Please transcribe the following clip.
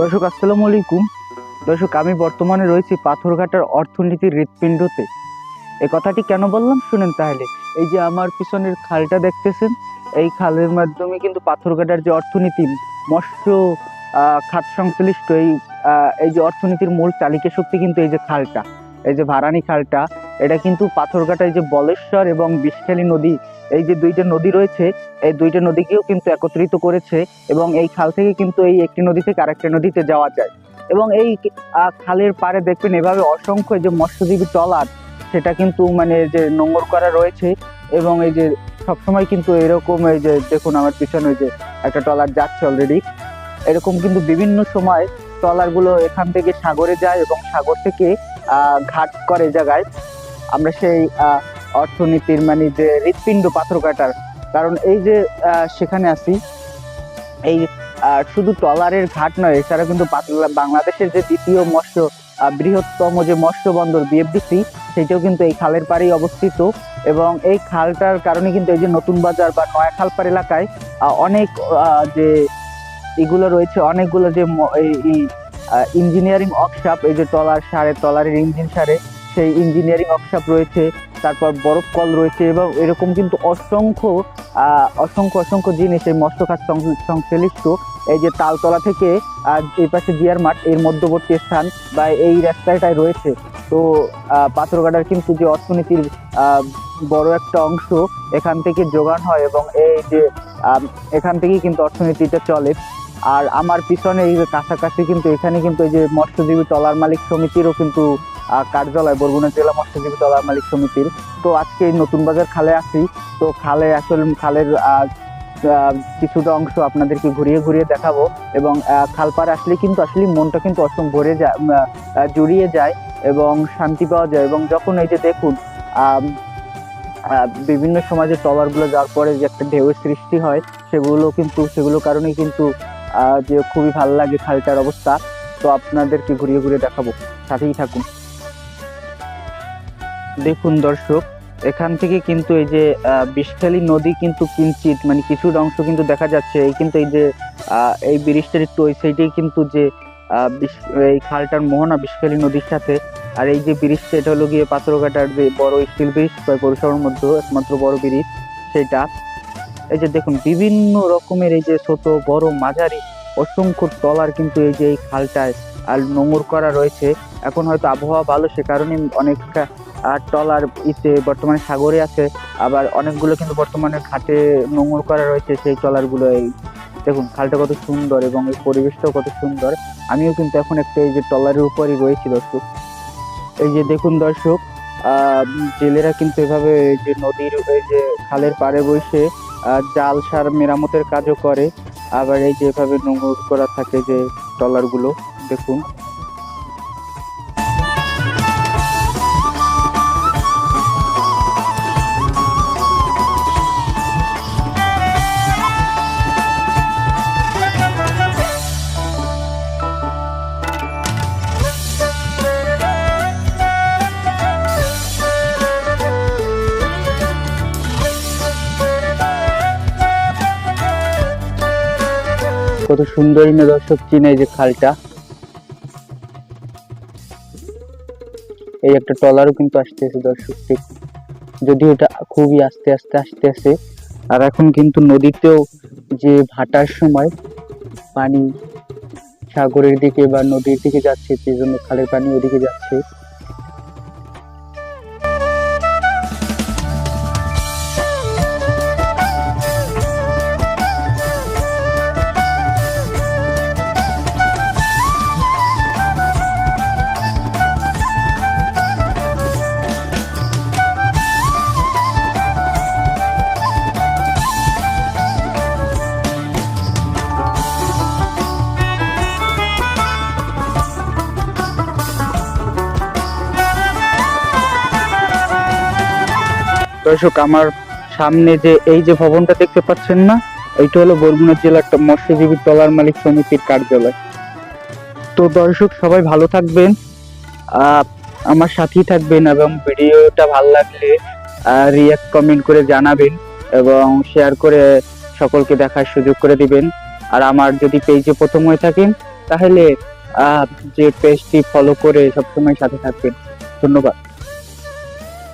দর্শক, আসসালামু আলাইকুম। দর্শক, আমি বর্তমানে রয়েছি পাথরঘাটার অর্থনীতির হৃৎপিণ্ডতে। এ কথাটি কেন বললাম? শুনেন তাহলে। এই যে আমার পিছনের খালটা দেখতেছেন, এই খালের মাধ্যমে কিন্তু পাথরঘাটার যে অর্থনীতি, মৎস্য খাত সংশ্লিষ্ট এই এই যে অর্থনীতির মূল চালিকা শক্তি কিন্তু এই যে খালটা, এই যে ভারানি খালটা এটা কিন্তু পাথরঘাটায় যে বলেশ্বর এবং বিষখালী নদী, এই যে দুইটা নদী রয়েছে, এই দুইটা নদীকেও কিন্তু একত্রিত করেছে এবং এই খাল থেকে কিন্তু এই একটি নদী থেকে আরেকটা নদীতে যাওয়া যায়। এবং এই খালের পাড়ে দেখবেন এভাবে অসংখ্য যে মৎস্যজীবী ট্রলার, সেটা কিন্তু মানে যে নোংর করা রয়েছে এবং এই যে সবসময় কিন্তু এরকম এই যে, দেখুন আমার পিছনে ওই যে একটা ট্রলার যাচ্ছে অলরেডি এরকম কিন্তু বিভিন্ন সময় ট্রলারগুলো এখান থেকে সাগরে যায় এবং সাগর থেকে ঘাট করে জায়গায়। আমরা সেই অর্থনীতির মানে যে হৃৎপিণ্ড পাথর কাটার। কারণ এই যে সেখানে আছি, এই শুধু ট্রলারের ঘাট নয়, এছাড়া কিন্তু বাংলাদেশের যে দ্বিতীয় মৎস্য বৃহত্তম যে মৎস্য বন্দর বিএফডিসি, সেটাও কিন্তু এই খালের পাড়েই অবস্থিত। এবং এই খালটার কারণে কিন্তু এই যে নতুন বাজার বা নয়া খালপাড় এলাকায় অনেক যে এগুলো রয়েছে, অনেকগুলো যে ইঞ্জিনিয়ারিং ওয়ার্কশপ, এই যে ট্রলার সারে টলারের ইঞ্জিন সারে সেই ইঞ্জিনিয়ারিং ওয়ার্কশপ রয়েছে, তারপর বরফ কল রয়েছে এবং এরকম কিন্তু অসংখ্য অসংখ্য অসংখ্য জিনিস এই মৎস্যখাত সংশ্লিষ্ট, এই যে তালতলা থেকে, আর এই পাশে জিয়ার মাঠ, এর মধ্যবর্তী স্থান বা এই রাস্তাটায় রয়েছে। তো পাথরঘাটার কিন্তু যে অর্থনীতির বড় একটা অংশ, এখান থেকে যোগান হয় এবং এই যে এখান থেকেই কিন্তু অর্থনীতিটা চলে। আর আমার পিছনে এই যে কাছাকাছি কিন্তু এখানে কিন্তু এই যে মৎস্যজীবী টলার মালিক সমিতিরও কিন্তু কার্যালয় বরগুনা জেলা মৎস্যজীবী টলার মালিক সমিতির। তো আজকে এই নতুন বাজার খালে আছি। তো খালে আসলে খালের কিছুটা অংশ আপনাদেরকে ঘুরিয়ে ঘুরিয়ে দেখাবো এবং আহ, খালপাড়ে আসলে কিন্তু আসলে মনটা কিন্তু অসম ভরে যায় জুড়িয়ে যায় এবং শান্তি পাওয়া যায় এবং যখন এই যে দেখুন বিভিন্ন সমাজে ট্রলারগুলো যাওয়ার পরে যে একটা ঢেউয়ের সৃষ্টি হয় সেগুলো কিন্তু সেগুলোর কারণেই কিন্তু যে খুবই ভালো লাগে খালটার অবস্থা। তো আপনাদেরকে ঘুরিয়ে ঘুরিয়ে দেখাবো। সাথেই থাকুন। দেখুন দর্শক এখান থেকে কিন্তু এই যে আহ, বিষখালী নদী কিন্তু কিঞ্চিত মানে কিছু অংশ কিন্তু দেখা যাচ্ছে। এই কিন্তু এই যে এই ব্রিজটার একটু ওই সাইডেই কিন্তু যে এই খালটার মোহনা বিষখালী নদীর সাথে। আর এই যে ব্রিজটা এটা হলো গিয়ে পাথরঘাটার যে বড় স্টিল ব্রিজ পৌরসভার মধ্যে একমাত্র বড় ব্রিজ সেটা। এই যে দেখুন, বিভিন্ন রকমের এই যে ছোট, বড়, মাঝারি, অসংখ্য ট্রলার কিন্তু এই যে এই খালটায় আর নোংর করা রয়েছে। এখন হয়তো আবহাওয়া ভালো, সে কারণে অনেকটা ট্রলার ইতে বর্তমানে সাগরে আছে। আবার অনেকগুলো কিন্তু বর্তমানে ঘাটে নোংর করা রয়েছে সেই ট্রলারগুলো এই, দেখুন, খালটা কত সুন্দর এবং এই পরিবেশটাও কত সুন্দর। আমিও কিন্তু এখন একটা এই যে ট্রলারের উপরই রয়েছি, দর্শক। এই যে দেখুন, দর্শক জেলেরা কিন্তু এভাবে যে নদীর যে খালের পাড়ে বসে জাল সার মেরামতের কাজও করে। আবার এই যেভাবে নোংর করা থাকে যে ট্রলারগুলো দেখুন। কত সুন্দরী না দর্শক চিনে যে খালটা। এই একটা ট্রলারও কিন্তু আসতেছে দর্শক দেখুন যদিও এটা খুবই আস্তে আস্তে আসতেছে আর এখন কিন্তু নদীতেও যে ভাটার সময় পানি সাগরের দিকে বা নদীর দিকে যাচ্ছে, সেই জন্য খালের পানি ওদিকে যাচ্ছে। দর্শক, আমার সামনে যে এই যে ভবনটা দেখতে পাচ্ছেন না, এইটা হলো বরগুনা জেলার মৎস্যজীবী ট্রলার মালিক সমিতির কার্যালয়। তো দর্শক, সবাই ভালো থাকবেন আমার সাথেই থাকবেন এবং ভিডিওটা ভালো লাগলে রিয়াক্ট কমেন্ট করে জানাবেন এবং শেয়ার করে সকলকে দেখার সুযোগ করে দিবেন। আর আমার যদি পেজে প্রথম হয়ে থাকেন, তাহলে যে পেজটি ফলো করে সবসময় সাথে থাকবেন। ধন্যবাদ।